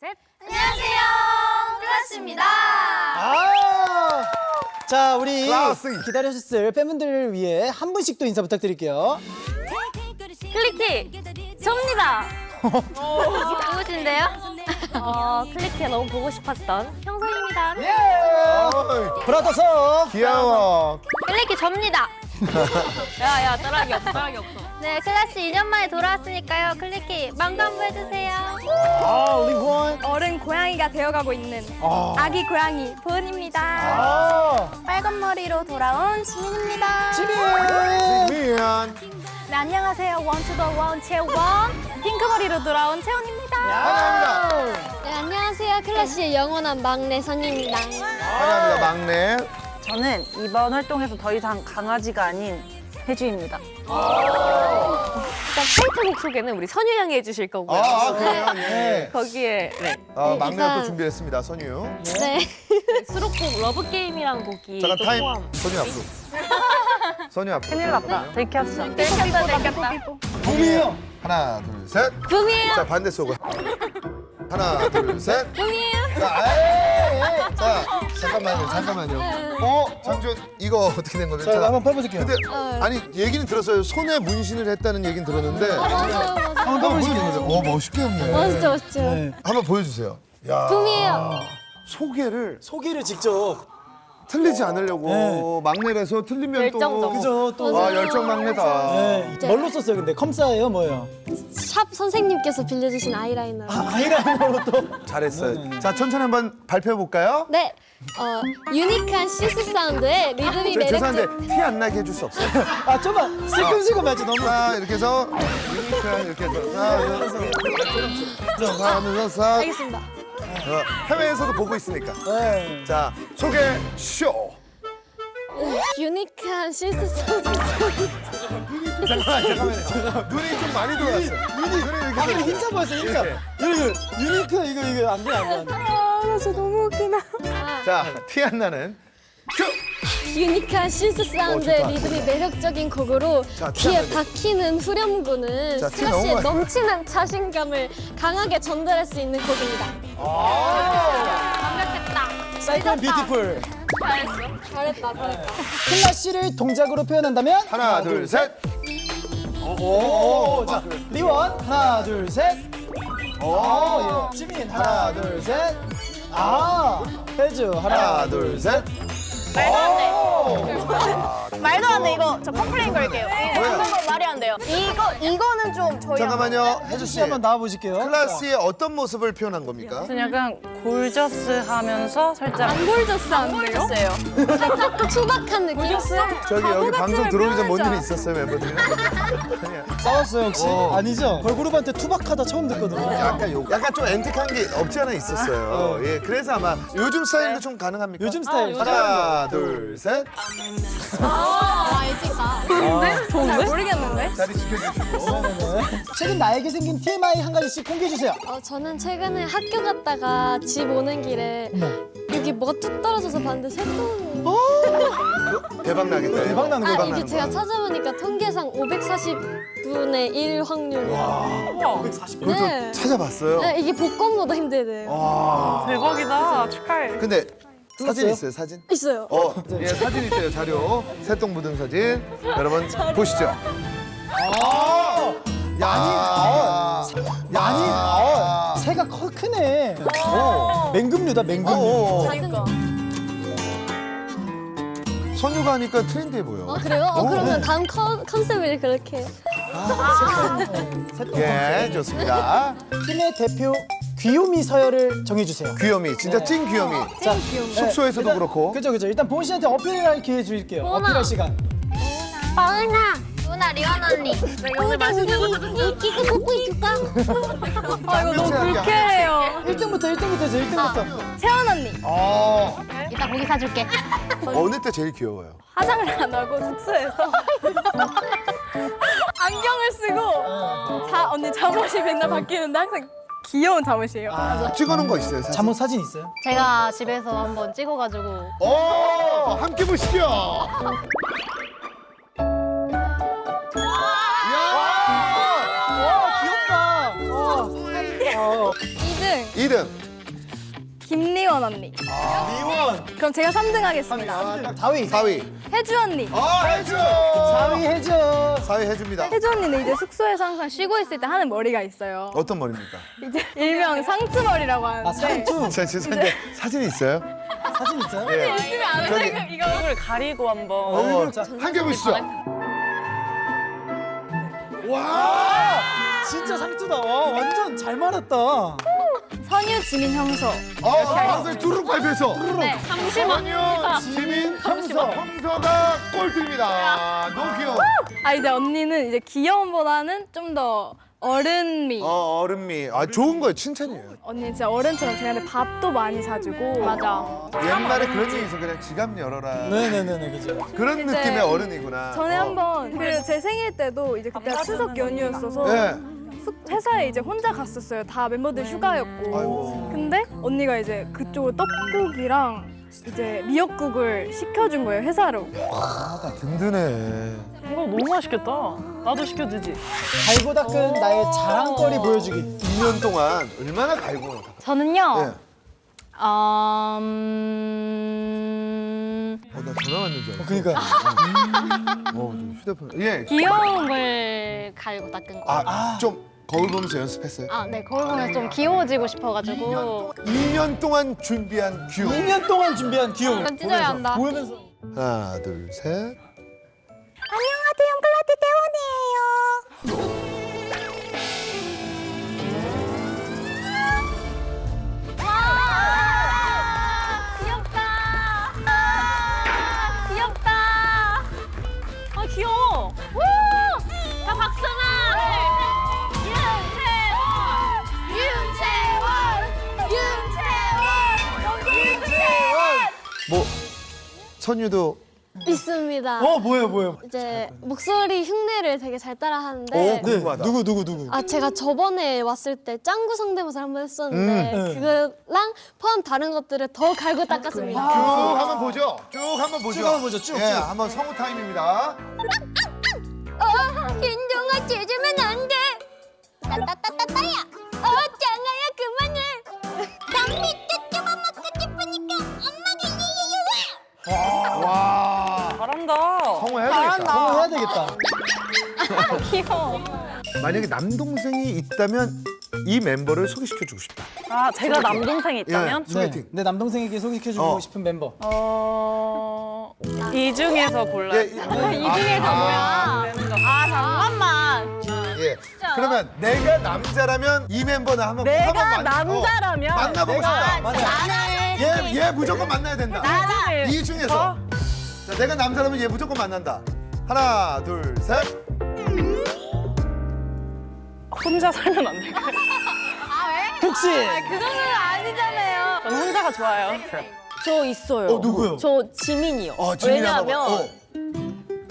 셋. 안녕하세요, 클라스입니다. 아! 자, 우리 클라스. 기다려주실 팬분들을 위해 한 분씩 또 인사 부탁드릴게요. 클리키 접니다. 누구신데요? 어, 클리키가 너무 보고 싶었던 형선입니다. 브라더스! 귀여워. 클리키 접니다. 야야 따라하기 없어. 따라하기 없어. 네, 클라스 2년 만에 돌아왔으니까요. 클리키 망도 한번 해주세요. 아, 리본. 어른 고양이가 되어가고 있는 아. 아기 고양이 보은입니다. 아, 빨간 머리로 돌아온 지민입니다. 지민! 미안. 네, 안녕하세요. 원투더 원 채원. 핑크 머리로 돌아온 채원입니다. 환영합니다. 네, 안녕하세요. 클라스의 영원한 막내 선입니다. 환영합니다, 막내. 저는 이번 활동에서 더 이상 강아지가 아닌 혜주입니다. 일단 타이틀곡 소개는 우리 선유 양이 해주실 거고요. 아, 그래요? 예. 거기에 네. 아, 막내가 또 준비했습니다, 선유. 네. 수록곡 러브 게임이란 곡이 잠깐 또 타임. 포함. 선유 앞으로. 선유 앞으로. 큰일 났다. 들켰어. 들켰다, 들켰다. 봄이에요. 하나, 둘, 셋. 붐이에요. 자, 반대 속을. 하나, 둘, 셋. 붐이에요. 자, 에이, 자, 잠깐만요, 잠깐만요. 어, 장준, 이거 어떻게 된 거죠? 자, 한번 펴보실게요. 근데 아니 얘기는 들었어요. 손에 문신을 했다는 얘기는 들었는데 맞아요, 맞아요. 한번 펴보실게요. 어 멋있게 했네. 멋있죠, 멋있죠. 네. 한번 보여주세요. 야 붐이에요. 소개를 소개를 직접. 틀리지 않으려고 네. 막내라서 틀리면 열정적. 또 그죠, 또. 와 열정 막내다. 네. 뭘로 썼어요, 근데? 컴사예요, 뭐예요? 샵 선생님께서 빌려주신 아이라이너. 아, 아이라인으로 또. 잘했어요. 자 천천히 한번 발표해 볼까요? 네, 어, 유니크한 시스 사운드에 리듬이 저 매력적. 죄송한데 티 안 나게 해줄 수 없어요. 아, 좀만 슬금슬금 하지, 너무. 자 이렇게 해서 유니크한 이렇게 해서 자 그래서 자 하면서 싹 알겠습니다. 어, 해외에서도 보고 있으니까. 네. 자 소개 쇼. 유니크한 시스 사운드. 잠깐만 잠깐만요. 눈이 좀 많이 돌아왔어요. 눈이 눈이 이렇게 아, 근데 돌아왔어요. 힌트 보였어요, 힌트. 이거, 유니크, 이거, 이거 안 돼, 안 돼, 안 돼. 아, 저 너무 웃기나. 자, 티 안 나는 큐! 유니크한 시스 사운드의 어. 리듬이 매력적인 곡으로 자, 귀에. 박히는 후렴구는 자, 너무 씨의 넘치는 자신감을 강하게 전달할 수 있는 곡입니다. 사이클 뷰티풀. 잘했다, 잘했다. 클라 씨를 동작으로 표현한다면? 하나, 둘, 셋. 오, 자, 리원. 하나, 둘, 셋. 오, 예. 지민. 하나, 둘, 셋. 아, 혜주. 하나, 둘, 셋. 말도 안 돼, 이거. 저 컴플레인 걸게요. 왜요? 이런 건 말이 안 돼요. 이거, 이거는 좀 저희. 잠깐만요, 혜주 씨. 한번 나와 보실게요. 클라스의 어떤 모습을 표현한 겁니까? 저는 약간 골저스 하면서 살짝 안 골졌어, 안 골졌어요. 투박한 느낌. 저기 여기 방송 들어오기 전뭔 일이 있었어요, 멤버들이? 자, 싸웠어요, 혹시? 어. 아니죠? 걸그룹한테 투박하다 처음 듣거든요. 약간 요, 약간 좀 앤틱한 게 없지 않아 있었어요. 예, 그래서 아마 요즘 스타일도 좀 가능합니까? 요즘 스타일. 하나, 둘, 셋. 잘 모르겠는데? 자리 지켜주시고. 최근 나에게 생긴 TMI 한 가지씩 공개해주세요. 어, 저는 최근에 학교 갔다가 집 오는 길에 여기 뭐가 툭 떨어져서 봤는데 새똥이. 대박 나겠다. 대박 나는 아 거. 이게 제가 찾아보니까 통계상 540분의 1 확률. 그걸 네. 또 찾아봤어요. 네, 이게 복권보다 힘들대요. 와. 대박이다. 축하해. 근데 사진 있어요? 있어요, 사진? 있어요. 어, 예, 사진 있어요, 자료. 새똥 묻은 사진. 여러분, 보시죠. 아, 야, 많이, 어, 새가 커, 크네. 어, 맹금류다, 맹금류. 어, 작은 거. 선유가 하니까 트렌디해 보여. 어, 그래요? 어, 그러면 다음 컨, 컨셉을 그렇게. 예, 좋습니다. 팀의 대표 귀요미 서열을 정해주세요. 귀요미, 진짜 찐 귀요미. 자, 숙소에서도 일단- 그렇고. 그죠, 그죠. 일단 보은 씨한테 어필할 기회 드릴게요. 보은아. 어필할 시간. 빠은아, 누나, 리원 언니. 오늘 거이 기가 꽂고 있을까? 아, 이거 너무 불쾌해요. 1등부터 1등부터 해서 1등부터. 채원 언니. 어, 이따 고기 사줄게. 어느 때 제일 귀여워요? 화장을 안 하고 숙소에서 안경을 쓰고 자 언니 잠옷이 맨날 바뀌는데 항상 귀여운 잠옷이에요. 찍어놓은 거 있어요, 사진? 잠옷 사진 있어요? 제가 집에서 한번 찍어가지고. 오, 함께 보시죠. 와, 귀엽다. 와. 어. 2등. 2등. 2등. 김리원 언니. 리원. 그럼 제가 3등 하겠습니다. 4위. 4위. 혜주 언니. 아, 해주. 4위 해줘. 4위 해줍니다. 혜주 언니는 이제 숙소에서 항상 쉬고 있을 때 하는 머리가 있어요. 어떤 머리입니까? 이제 일명 상투머리라고 하는데. 아, 상투. 자, 죄송한데 사진이 있어요? 사진 있어요? 예. 열심히 안 저기 이거. 얼굴 가리고 한번. 어, 자. 한개 보시죠. 와! 진짜 상투다. 와, 완전 잘 말했다. 선유, 지민, 형서. 어, 방송 두루룩 발표해서. 네. 잠시만요. 지민 형서. 형서가 꼴등입니다. 너무 귀여워. 아 이제 언니는 이제 귀여움보다는 좀 더 어른미. 어, 어른미. 아, 좋은 거예요. 칭찬이에요. 언니 진짜 어른처럼 저희한테 밥도 많이 사주고. 맞아. 옛날에 그런 얘기 있어. 그냥 지갑 열어라. 네네네네, 그죠. 그런 느낌의 어른이구나. 전에 어. 한번 그 제 생일 때도 이제 그때 추석 연휴였어서 네. 숙- 회사에 이제 혼자 갔었어요. 다 멤버들 휴가였고. 아이고. 근데 언니가 이제 그쪽으로 떡국이랑 이제 미역국을 시켜준 거예요 회사로. 아, 나 든든해. 이거 너무 맛있겠다. 나도 시켜주지. 갈고 닦은 나의 자랑거리 보여주기. 2년 동안 얼마나 갈고. 저는요. 네. 어, 음... 어, 나 전화 왔는 줄 알았어. 그니까. 어, 좀 휴대폰. 예. 귀여움을 갈고 닦은 거. 아, 좀 거울 보면서 연습했어요. 아, 네. 거울 보면 좀 귀여워지고 싶어가지고. 2년 동안 준비한 귀여움. 2년 동안 준비한 귀여움. 이건 찢어야 한다. 보면서. 하나, 둘, 셋. 안녕하세요, 클라티 대원이에요. 선유도. 있습니다. 어, 뭐예요, 뭐예요? 이제 목소리 흉내를 되게 잘 따라 하는데 오, 네. 궁금하다. 누구, 누구, 누구? 아 제가 저번에 왔을 때 짱구 성대모사 한번 했었는데 음. 네. 그거랑 포함 다른 것들을 더 갈고 닦았습니다. 쭉 한번 보죠. 쭉 한번 보죠. 쭉 한번 보죠, 쭉, 예, 쭉. 한번 성우 타임입니다. 윤종아 찢으면 안 돼. 따따따따따야. 어, 짱아야 그만해. 난밑 와, 잘한다. 성우 해야 되겠다. 성우 해야 되겠다. 만약에 남동생이 있다면 이 멤버를 소개시켜주고 싶다. 아, 제가 남동생이 있다면? 네. 소개팅. 내 남동생에게 소개해주고 어. 싶은 멤버. 어, 이 중에서 골라요. 예, 이, 이 중에서 뭐야? 되는 거. 아, 잠깐만. 예. 그러면 내가 남자라면 이 멤버는 한번 내가 한번 만- 남자라면? 어, 만나보고 싶다. 맞아. 얘, 얘 무조건 만나야 된다. 이 중에서. 자, 내가 남자라면 얘 무조건 만난다. 하나, 둘, 셋. 혼자 살면 안 될까요? 혹시 그 정도는 아니잖아요. 저는 혼자가 좋아요. 저 있어요. 어, 누구요? 저 지민이요. 어, 지민이 왜냐하면 봐. 어.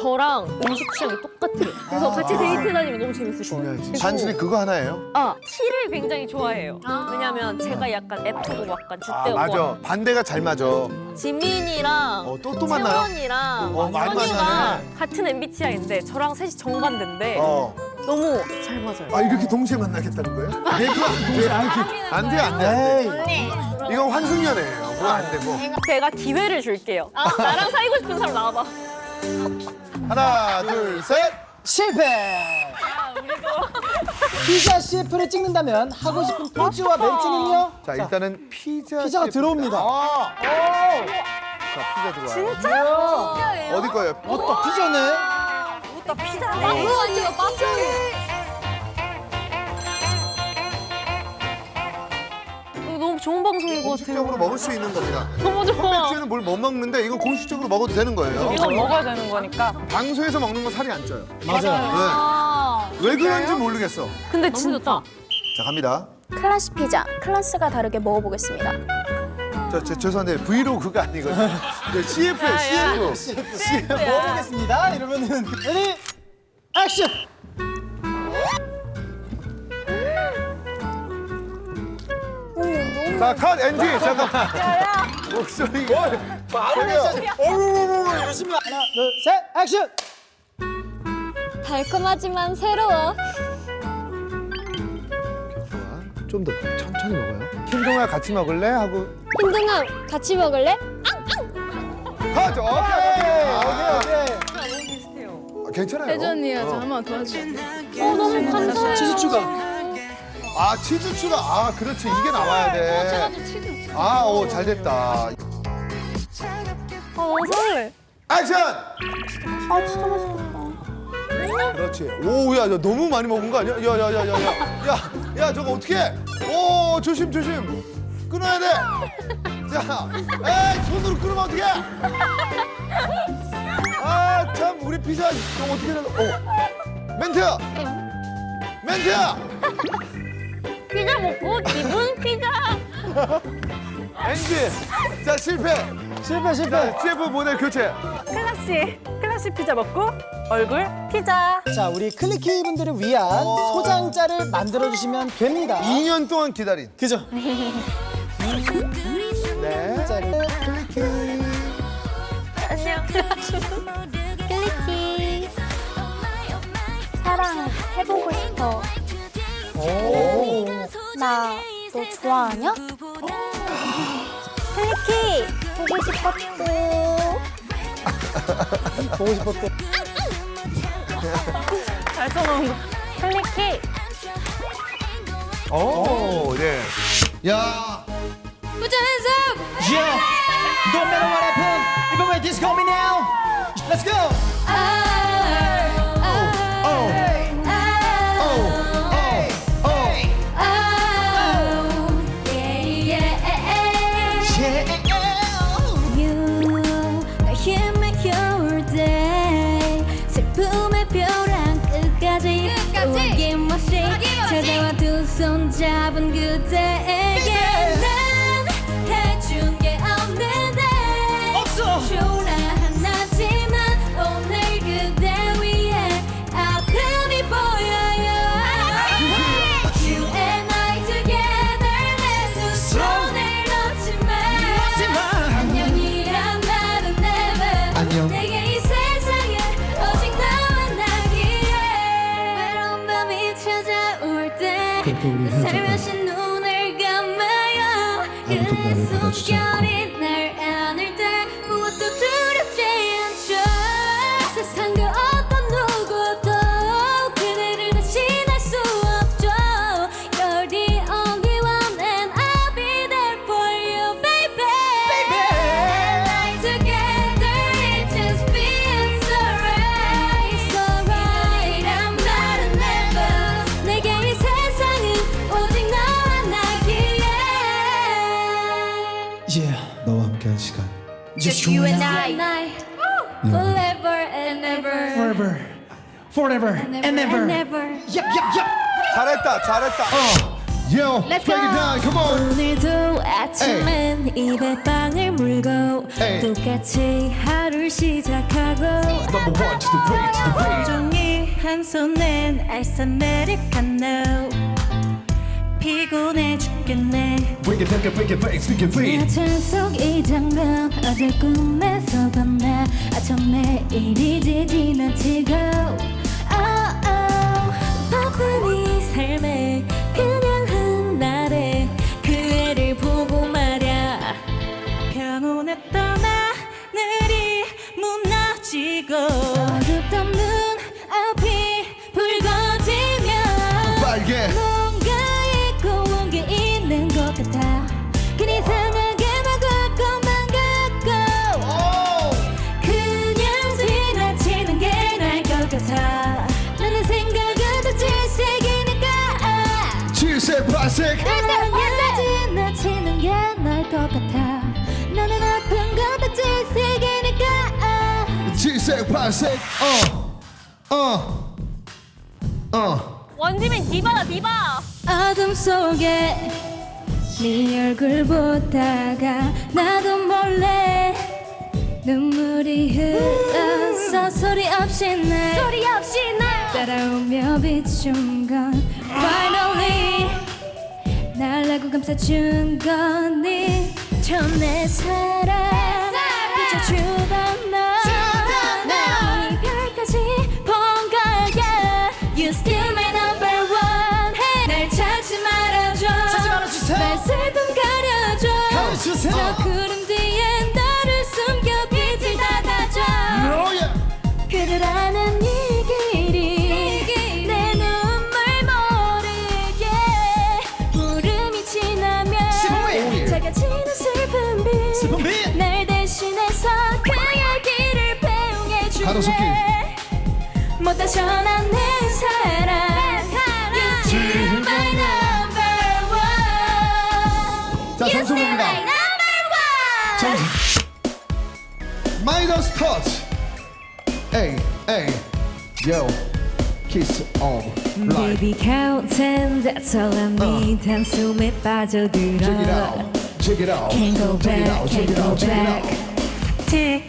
저랑 음식 취향이 똑같아요. 그래서 같이 데이트 다니면 너무 재밌을 거예요. 단순히 그거 하나예요? 아 티를 굉장히 좋아해요. 왜냐면 제가 약간 F고 약간 아, 줏대고 맞아. 반대가 잘 맞아. 지민이랑 어, 또, 또 만나요? 채원이랑 어, 많이 선유가 만나네. 같은 MBTI인데 저랑 셋이 정반대인데 어. 너무 잘 맞아요. 아, 이렇게 동시에 만나겠다는 거예요? 네, 그건 동시에 안 돼. 안 돼, 안 돼. 안 돼. 에이. 이건 환승연애예요. 그거 안 되고. 제가 기회를 줄게요. 나랑 사귀고 싶은 사람 나와봐. 하나, 둘, 셋. 실패. 피자 CF를 찍는다면 하고 싶은 포즈와 멘트는요? 자, 일단은 피자. 피자가 셰프. 들어옵니다. 아, 오. 자, 피자 들어와요. 어디 거예요? 어떤 피자네? 우와 이거 빠져. 이거 너 좋은 방송인 것 공식적으로 같아요. 먹을 수 있는 겁니다. 너무 좋아. 콘텐츠는 뭘 못 먹는데 이건 공식적으로 먹어도 되는 거예요. 이건 먹어야 되는 거니까. 방송에서 먹는 건 살이 안 쪄요. 맞아요. 네. 왜 그런지 모르겠어. 근데 진짜 자, 갑니다. 클래스 피자. 클래스가 다르게 먹어보겠습니다. 저, 저 죄송한데 브이로그가 아니거든요. 네, CF예요, CF. CF. 먹어보겠습니다. 이러면은 레디 액션. 자, 컷 NG. 잠깐만. 목소리가 바로 액션. 어르르르 이러시면 하나, 둘, 셋, 액션. 달콤하지만 새로워. 좀 더 천천히 먹어요. 흰둥아 같이 먹을래? 하고 흰둥아 같이 먹을래? 가죠. 오케이. 오케이, 오케이. 아, 괜찮아요. 혜주 언니가 저 어. 한번 도와주세요. 어 너무 감사해요. 치즈 추가. 아 치즈 추가. 아 그렇지 이게 나와야 돼. 아, 오, 잘 됐다. 어, 설레. 액션! 아, 진짜 맛있겠다. 그렇지. 오, 야, 야, 너무 많이 먹은 거 아니야? 야, 야, 야, 야, 야. 야, 야, 저거 어떻게? 오, 조심, 조심. 끊어야 돼. 자, 에이, 손으로 끊으면 어떡해? 아, 참, 우리 피자 저거 어떻게 된 어. 멘트! 멘트! 피자 먹고 기분 피자. 엔지! 자, 실패. 실패, 실패. 자, CF 모델 교체. 클래식 클래식 피자 먹고 얼굴 피자. 자, 우리 클리키 분들을 위한 소장자를 만들어주시면 됩니다. 2년 동안 기다린. 그죠? 네. 자를 클리키. 클리키. 사랑 해보고 싶어. 오. 나 너 좋아하냐? 클리키 보고 싶었고. 보고 싶었대. 잘 써놓은 거. 클리키. 오, 네. 야, Put your hands up. Yeah. Don't matter what happened. Even when this coming now. Let's go. Just You and I Forever and ever Forever. Forever and never. never Yep, yep, yep. 잘했다, 잘했다. 어. Yo, Let's break it down, come on. 오늘도 아침엔 입에 빵을 물고 에이. 똑같이 하루를 시작하고 Number one to the way, to the way. 종이 한 손엔 아이스 아메리카노 피곤해 죽겠네 Break it, break it, break it, break it, speak it, break it. 찬속이 장면 어제 꿈에서 건나 아참 매일이지 지나치고 oh, oh. 바쁜 이 삶에 그냥 한 날에 그 애를 보고 말야 평온했던 하늘이 무너지고 칠색, 팔색. 어, 어, 어. 원지민 디바다 디바. 어둠 속에 네 얼굴 보다가 나도 몰래 눈물이 흘러서 소리 없이 날 소리 없이 날 따라오며 비춘 건 finally 날 알고 감싸준 거니 처내 사랑 비춰주던 가로수길. 못 다셔나는 사랑 You still my number one 자, 점수 You still 봅니다. my number one 점수. 마이너스 터치. 에이, 에이. Yo. Kiss of life. Baby count ten, that's all I need. 한숨에 빠져들어. Check it out. Check it out. Can't go Check it back, out. Check can't it go out. Check it back. out. Tick tack,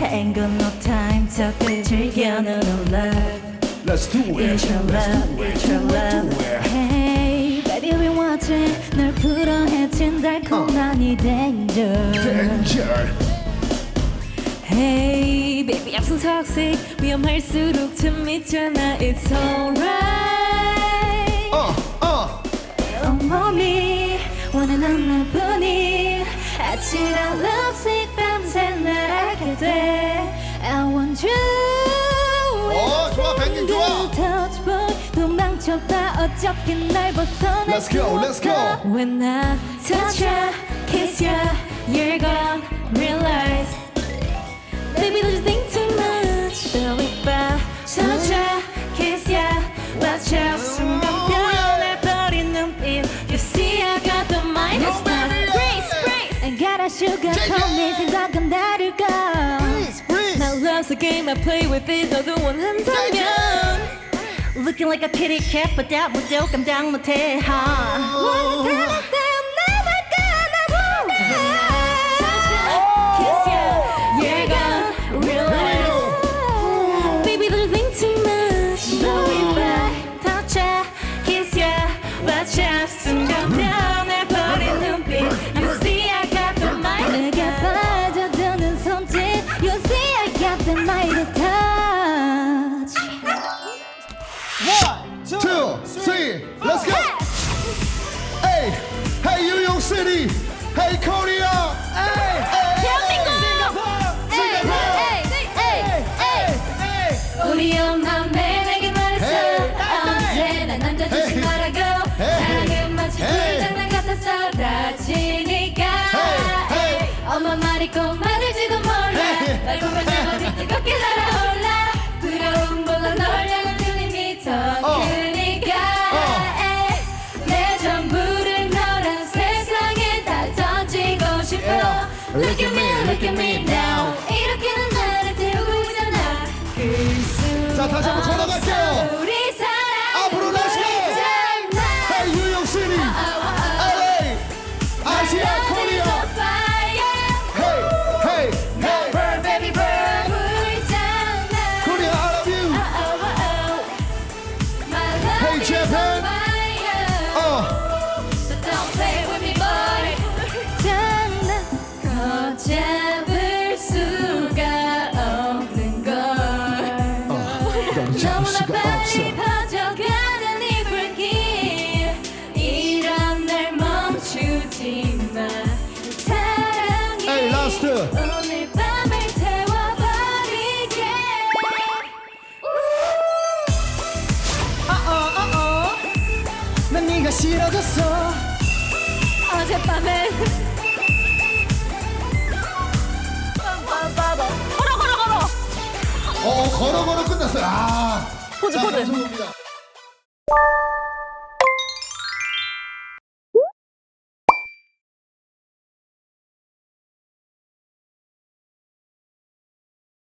ain't got no time. 적들 즐겨 no love. Let's do it. It's your Let's love, do it. it's your love. Do it. Hey, baby, we want it. 널 풀어 헤친 달콤한 이 danger. Danger. Hey, baby, I'm so toxic. 위험할수록 참 있잖아. It's alright. 어, 어. 온몸이 원하는 나뿐이 아찔한 lovesick 밤새 날아게 돼 I want you 어, 좋아, 펭귄 좋아. touch boy 도망쳐봐 어차피 날 벗어날 Let's go, let's go. When I touch ya, kiss ya, you're gone realize Baby, don't you think too much Belly 봐, touch ya, kiss ya, watch out 순간 변해버린 눈빛 You see I got the mind of stars Brace, brace I got a sugar 내 생각은 다를까 game I play with it 너도 원한다면 Looking like a kitty cat but that 무도 감당 못해 huh? 다시 한번 걸어갈게요. 네가 싫어졌어. 어젯밤에 걸어 걸어 걸어 어, 걸어 걸어 끝났어요. 아. 포즈 자, 포즈 봅니다.